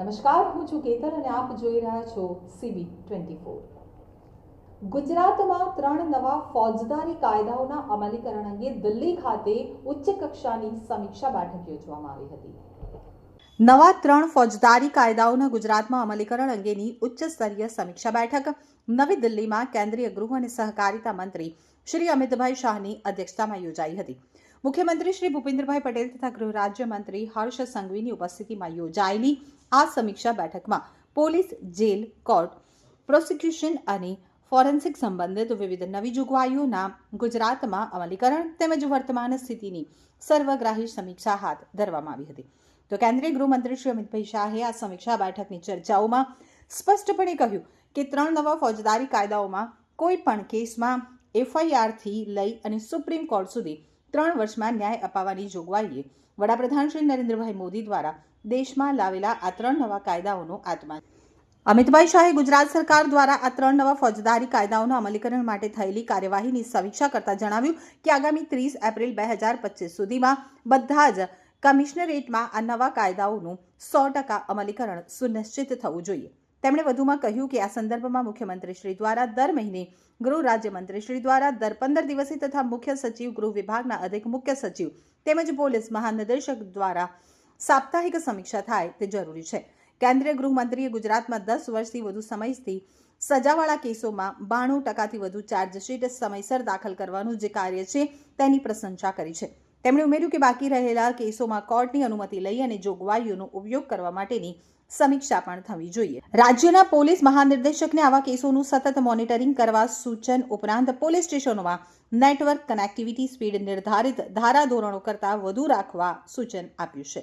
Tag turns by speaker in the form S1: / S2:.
S1: નમસ્કાર, હું છું કેતન અને આપ જોઈ રહ્યા છો સીબી ટ્વેન્ટી ફોર ગુજરાતમાં ત્રણ નવા ફોજદારી કાયદાઓના અમલીકરણ અંગે દિલ્હી ખાતે ઉચ્ચ કક્ષાની સમીક્ષા બેઠક યોજવામાં આવી હતી. નવા ત્રણ ફોજદારી કાયદાઓના ગુજરાતમાં અમલીકરણ અંગેની ઉચ્ચ સ્તરીય સમીક્ષા બેઠક. નવી દિલ્હીમાં કેન્દ્રીય ગૃહ અને સહકારિતા મંત્રી શ્રી અમિતભાઈ શાહની અધ્યક્ષતામાં યોજાઈ હતી. મુખ્યમંત્રી શ્રી ભૂપેન્દ્રભાઈ પટેલ તથા ગૃહ રાજ્યમંત્રી હર્ષ સંઘવીની ઉપસ્થિતિમાં યોજાયેલી આ સમીક્ષા બેઠકમાં પોલીસ, જેલ, કોર્ટ, પ્રોસિક્યુશન અને ફોરેન્સિક સંબંધિત વિવિધ નવી જોગવાઈઓના ગુજરાતમાં અમલીકરણ તેમજ વર્તમાન સ્થિતિની સર્વગ્રાહી સમીક્ષા હાથ ધરવામાં આવી હતી. તો કેન્દ્રીય ગૃહમંત્રી શ્રી અમિતભાઈ શાહે આ સમીક્ષા બેઠકની ચર્ચાઓમાં સ્પષ્ટપણે કહ્યું કે ત્રણ નવા ફોજદારી કાયદાઓમાં કોઈ પણ કેસમાં એફઆઈઆરથી લઈ અને સુપ્રીમ કોર્ટ સુધી ત્રણ વર્ષમાં ન્યાય અપાવવાની જોગવાઈએ. વડાપ્રધાન શ્રી નરેન્દ્રભાઈ મોદી દ્વારા દેશમાં લાવેલા આ ત્રણ નવા કાયદાઓનો આત્મા અમિતભાઈ શાહે ગુજરાત સરકાર દ્વારા આ ત્રણ નવા ફોજદારી કાયદાઓના અમલીકરણ માટે થયેલી કાર્યવાહીની સમીક્ષા કરતા જણાવ્યું કે આગામી ત્રીસ એપ્રિલ બે હજાર પચીસ સુધીમાં બધા જ કમિશનરેટમાં આ નવા કાયદાઓનું સો ટકા અમલીકરણ સુનિશ્ચિત થવું જોઈએ. તેમણે વધુમાં કહ્યું કે આ સંદર્ભમાં મુખ્યમંત્રીશ્રી દ્વારા દર મહિને ગૃહ રાજ્યમંત્રીશ્રી દ્વારા દર પંદર દિવસે તથા મુખ્ય સચિવ ગૃહ વિભાગના અધિક મુખ્ય સચિવ તેમજ પોલીસ મહાનિદેશક દ્વારા સાપ્તાહિક સમીક્ષા થાય તે જરૂરી છે. કેન્દ્રીય ગૃહમંત્રીએ ગુજરાતમાં દસ વર્ષથી વધુ સમયથી સજાવાળા કેસોમાં બાણું ટકાથી વધુ ચાર્જશીટ સમયસર દાખલ કરવાનું જે કાર્ય છે તેની પ્રશંસા કરી છે. તેમણે ઉમેર્યું કે બાકી રહેલા કેસોમાં કોર્ટની અનુમતિ લઈ અને જોગવાઈઓનો ઉપયોગ કરવા માટેની સમીક્ષા પણ થવી જોઈએ. રાજ્યના પોલીસ મહાનિર્દેશકને આવા કેસોનું સતત મોનિટરિંગ કરવા સૂચન ઉપરાંત પોલીસ સ્ટેશનોમાં નેટવર્ક કનેક્ટિવિટી સ્પીડ નિર્ધારિત ધારાધોરણો કરતાં વધુ રાખવા સૂચન આપ્યું છે.